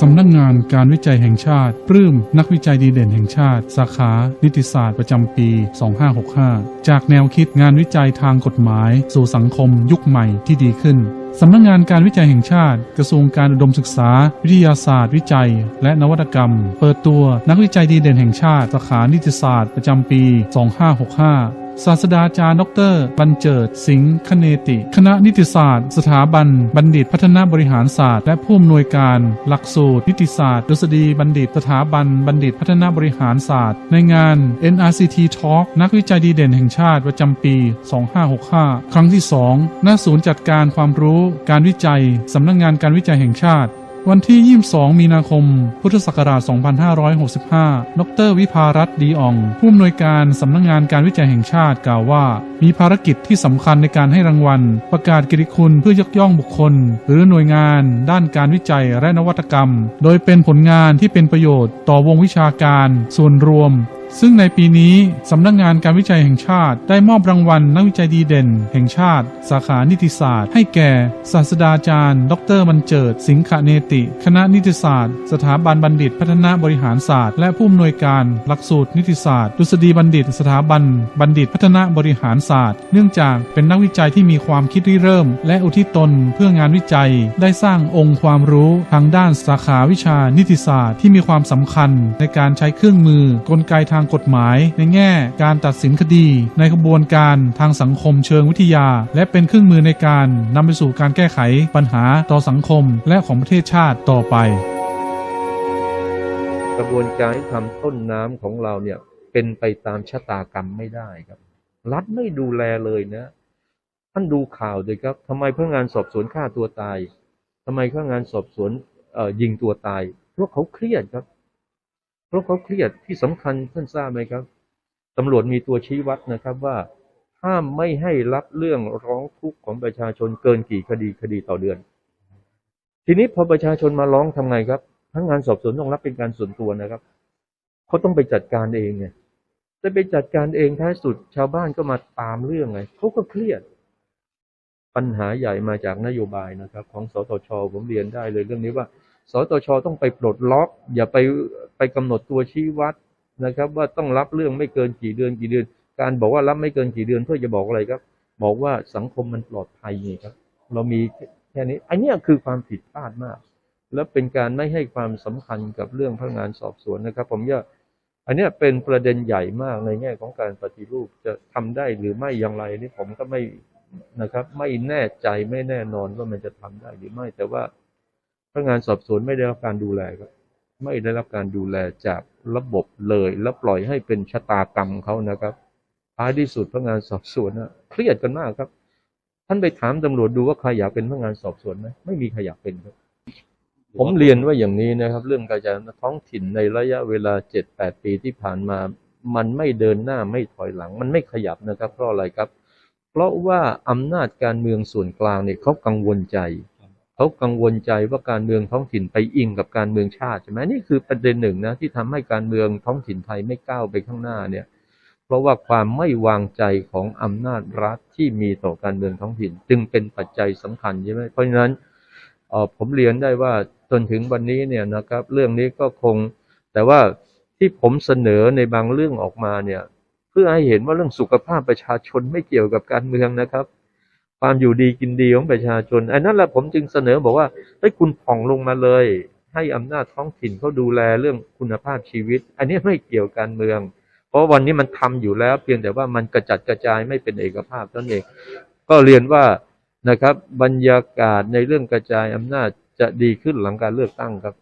สำนักงานการวิจัยแห่งชาติ ปลื้มนักวิจัยดีเด่นแห่งชาติ สาขา นิติศาสตร์ประจำปี 2565 จากแนวคิดงานวิจัยทางกฎหมาย สู่สังคมยุคใหม่ที่ดีขึ้นสำนักงานการวิจัยแห่งชาติ กระทรวงการอุดมศึกษา วิทยาศาสตร์ วิจัย และนวัตกรรม เปิดตัวนักวิจัยดีเด่นแห่งชาติ สาขานิติศาสตร์ประจำปี 2565 ศาสตราจารย์ดอกเตอรบรรเจิด สิงห์คเนติ คณะนิติศาสตร์ สถาบัน บัณฑิตพัฒนาบริหารศาสตร์ และผู้อำนวยการ หลักสูตร นิติศาสตร์ดุษฎีบัณฑิตสถาบัน บัณฑิตพัฒนาบริหารศาสตร์ ในงาน NRCT Talk นักวิจัยดีเด่นแห่งชาติประจำปี 2565 ครั้งที่ 2 ณ ศูนย์จัดการความรู้ การวิจัย สำนักงานการวิจัยแห่งชาติ วันที่ 22 มีนาคม พุทธศักราช 2565 ดร วิภารัตดีอ่อง ผู้อำนวยการสำนักงงานการวิจัยแห่งชาติกล่าวว่า มีภารกิจที่สำคัญในการให้รางวัล ประกาศเกิยรติคุณเพื่อยกย่องบุคคล หรือหน่วยงาน ด้านการวิจัยและนวัตกรรม โดยเป็นผลงานที่เป็นประโยชน์ต่อวงวิชาการ ส่วนรวม ซึ่งในปีนี้สำนักงานการวิจัยแห่งชาติได้มอบรางวัลนักวิจัยดีเด่น แห่งชาติ สาขานิติศาสตร์ ให้แก่ ศาสตราจารย์ ดรบรรเจิด สิงคเนติ คณะนิติศาสตร์ สถาบันบัณฑิต พัฒนาบริหารศาสตร์ และผู้อำนวยการ หลักสูตร นิติศาสตร์ดุษฎีบัณฑิต สถาบัน บัณฑิต พัฒนาบริหารศาสตร์ เนื่องจากเป็นนักวิจัยที่มีความคิดริเริ่ม และอุทิศตนเพื่องานวิจัย ได้สร้างองค์ความรู้ทางด้านสาขาวิชานิติศาสตร์ที่มีความสำคัญในการใช้เครื่องมือกลไกทางางกฎหมาย ในแง่การตัดสินคดี ในกระบวนการทางสังคมเชิงวิทยา และเป็นเครื่องมือในการนำไปสู่การแก้ไขปัญหาต่อสังคมและของประเทศชาติต่อไป กระบวนการทำต้นน้ำของเราเนี่ยเป็นไปตามชะตากรรมไม่ได้ครับ รัฐไม่ดูแลเลยนะ ท่านดูข่าวเลยครับทำไมพนักงานสอบสวนฆ่าตัวตายทำไมพนักงานสอบสวนเอ่อยิงตัวตายเพราะเขาเครียดครับ เพราะเขาเครียดที่สำคัญท่านทราบไหมครับตำรวจมีตัวชี้วัดนะครับว่าห้ามไม่ให้รับเรื่องร้องทุกข์ของประชาชนเกินกี่คดีคดีต่อเดือน ทีนี้พอประชาชนมาร้องทำไงครับพนักงานสอบสวนต้องรับเป็นการส่วนตัวนะครับเขาต้องไปจัดการเองไงแต่ไปจัดการเองท้ายสุดชาวบ้านก็มาตามเรื่องไงเขาก็เครียด ปัญหาใหญ่มาจากนโยบายนะครับ ของสตชผมเรียนได้เลยเรื่องนี้ว่า สตชต้องไปปลดล็อก อย่าไปไปกำหนดตัวชี้วัดนะครับ ว่าต้องรับเรื่องไม่เกินกี่เดือนกี่เดือน การบอกว่ารับไม่เกินกี่เดือนเพื่อจะบอกอะไรครับ บอกว่าสังคมมันปลอดภัยไงครับ เรามีแค่นี้อันเนี้ยคือความผิดพลาดมาก และเป็นการไม่ให้ความสำคัญกับเรื่องพนักงานสอบสวนนะครับ ผมว่าอันนี้เป็นประเด็นใหญ่มากในแง่ของการปฏิรูปจะทำได้หรือไม่อย่างไรนี่ผมก็ไม่นะครับ ไม่แน่ใจไม่แน่นอนว่ามันจะทำได้หรือไม่แต่ว่า นักงานสอบสวนไม่ได้รับการดูแลครับไม่ได้รับการดูแลจากระบบเลยแล้วปล่อยให้เป็นชะตากรรมเขานะครับท้ายที่สุดพนักงานสอบสวนนะเครียดกันมากครับ ท่านไปถามตำรวจดูว่าใครอยากเป็นพนักงานสอบสวนไหมไม่มีใครอยากเป็นครับ ผมเรียนว่าอย่างนี้นะครับ เรื่องการจัดการท้องถิ่นในระยะเวลาเจ็ดแปดปีที่ผ่านมา มันไม่เดินหน้าไม่ถอยหลัง มันไม่ขยับนะครับเพราะอะไรครับ เพราะว่าอำนาจการเมืองส่วนกลางเนี่ยเขากังวลใจ เขากังวลใจว่าการเมืองท้องถิ่นไปอิงกับการเมืองชาติใช่ไหมนี่คือประเด็นหนึ่งนะที่ทำให้การเมืองท้องถิ่นไทยไม่ก้าวไปข้างหน้าเนี่ย เพราะว่าความไม่วางใจของอำนาจรัฐที่มีต่อการเมืองท้องถิ่น จึงเป็นปัจจัยสำคัญใช่ไหมเพราะฉะนั้นออผมเรียนได้ว่าจนถึงวันนี้เนี่ยนะครับ เรื่องนี้ก็คงแต่ว่าที่ผมเสนอในบางเรื่องออกมาเนี่ย เพื่อให้เห็นว่าเรื่องสุขภาพประชาชนไม่เกี่ยวกับการเมืองนะครับ ความอยู่ดีกินดีของประชาชนไอันนั้นแหละผมจึงเสนอบอกว่าให้คุณผ่องลงมาเลย ให้อำนาจท้องถิ่นเขาดูแลเรื่องคุณภาพชีวิต อันนี้ไม่เกี่ยวการเมือง เพราะวันนี้มันทำอยู่แล้ว เพียงแต่ว่ามันกระจัดกระจายไม่เป็นเอกภาพนั่นเองก็เรียนว่านะครับบรรยากาศในเรื่องกระจายอำนาจจะดีขึ้นหลังการเลือกตั้งครับ